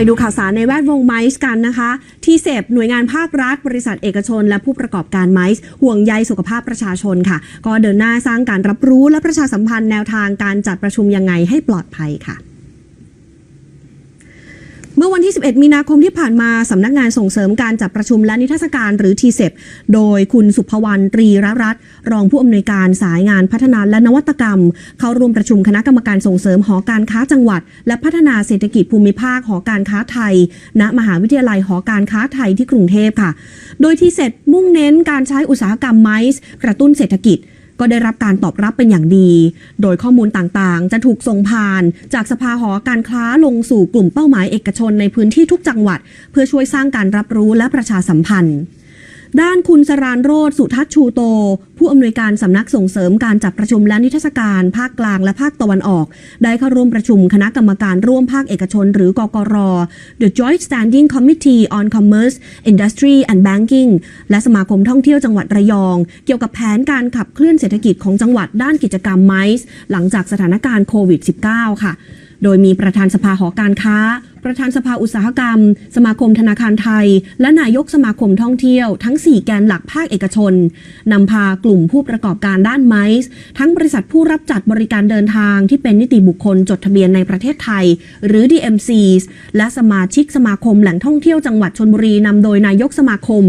ไปดูข่าวสารในแวดวงไมซ์กันนะคะ ที่เสพหน่วยงานภาครัฐ บริษัทเอกชน และผู้ประกอบการไมซ์ห่วงใยสุขภาพประชาชนค่ะ ก็เดินหน้าสร้างการรับรู้และประชาสัมพันธ์แนวทางการจัดประชุมยังไงให้ปลอดภัยค่ะ ที่ 11 มีนาคมที่ผ่านมาสำนักงานส่งเสริมการจัดประชุมและนิทรรศการหรือ t ีเซโดยคุณสุภวรรณตรีรัตน์รองผู้อำนวยการสายงานพัฒนาและนวัตกรรม เข้าร่วมประชุมคณะกรรมการส่งเสริมหอการค้าจังหวัด และพัฒนาเศรษฐกิจภูมิภาคหอการค้าไทย ณมหาวิทยาลัยหอการค้าไทยที่กรุงเทพค่ะ โดยทีเซ็มุ่งเน้นการใช้อุตสาหกรรมไมซ์กระตุ้นเศรษฐกิจ ก็ได้รับการตอบรับเป็นอย่างดี โดยข้อมูลต่างๆ จะถูกส่งผ่าน จากสภาหอการค้าลงสู่กลุ่มเป้าหมายเอกชนในพื้นที่ทุกจังหวัด เพื่อช่วยสร้างการรับรู้และประชาสัมพันธ์ ด้านคุณสรานโรธสุทัศชูโต ผู้อำนวยการสำนักส่งเสริมการจัดประชุมและนิทรรศการภาคกลางและภาคตะวันออก ได้เข้าร่วมประชุมคณะกรรมการร่วมภาคเอกชน หรือกกร The Joint Standing Committee on Commerce Industry and Banking และสมาคมท่องเที่ยวจังหวัดระยอง เกี่ยวกับแผนการขับเคลื่อนเศรษฐกิจของจังหวัดด้านกิจกรรมไมซ์หลังจากสถานการณ์โควิด -19 ค่ะ โดยมีประธานสภาหอการค้า ประธานสภาอุตสาหกรรม สมาคมธนาคารไทย และนายกสมาคมท่องเที่ยว ทั้ง 4 แกนหลักภาคเอกชนนำพากลุ่มผู้ประกอบการด้านไมซ์ทั้งบริษัทผู้รับจัดบริการเดินทางที่เป็นนิติบุคคลจดทะเบียนในประเทศไทย หรือ DMCs และสมาชิกสมาคมแหล่งท่องเที่ยวจังหวัดชนบุรีนำโดยนายกสมาคม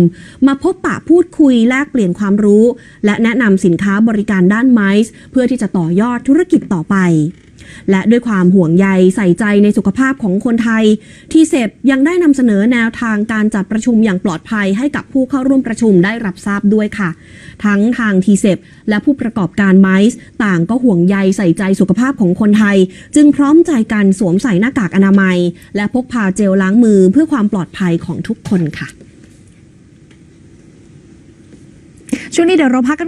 มาพบปะพูดคุยแลกเปลี่ยนความรู้ และแนะนำสินค้าบริการด้านไมซ์เพื่อที่จะต่อยอดธุรกิจต่อไป และด้วยความห่วงใยใส่ใจในสุขภาพของคนไทย ที่เซบยังได้นำเสนอแนวทางการจัดประชุมอย่างปลอดภัยให้กับผู้เข้าร่วมประชุมได้รับทราบด้วยค่ะ ทั้งทางทีเซบและผู้ประกอบการไมซ์ต่างก็ห่วงใยใส่ใจสุขภาพของคนไทย จึงพร้อมใจกันสวมใส่หน้ากากอนามัย และพกพาเจลล้างมือเพื่อความปลอดภัยของทุกคนค่ะ ช่วงนี้เดี๋ยวเราพักกันก่อน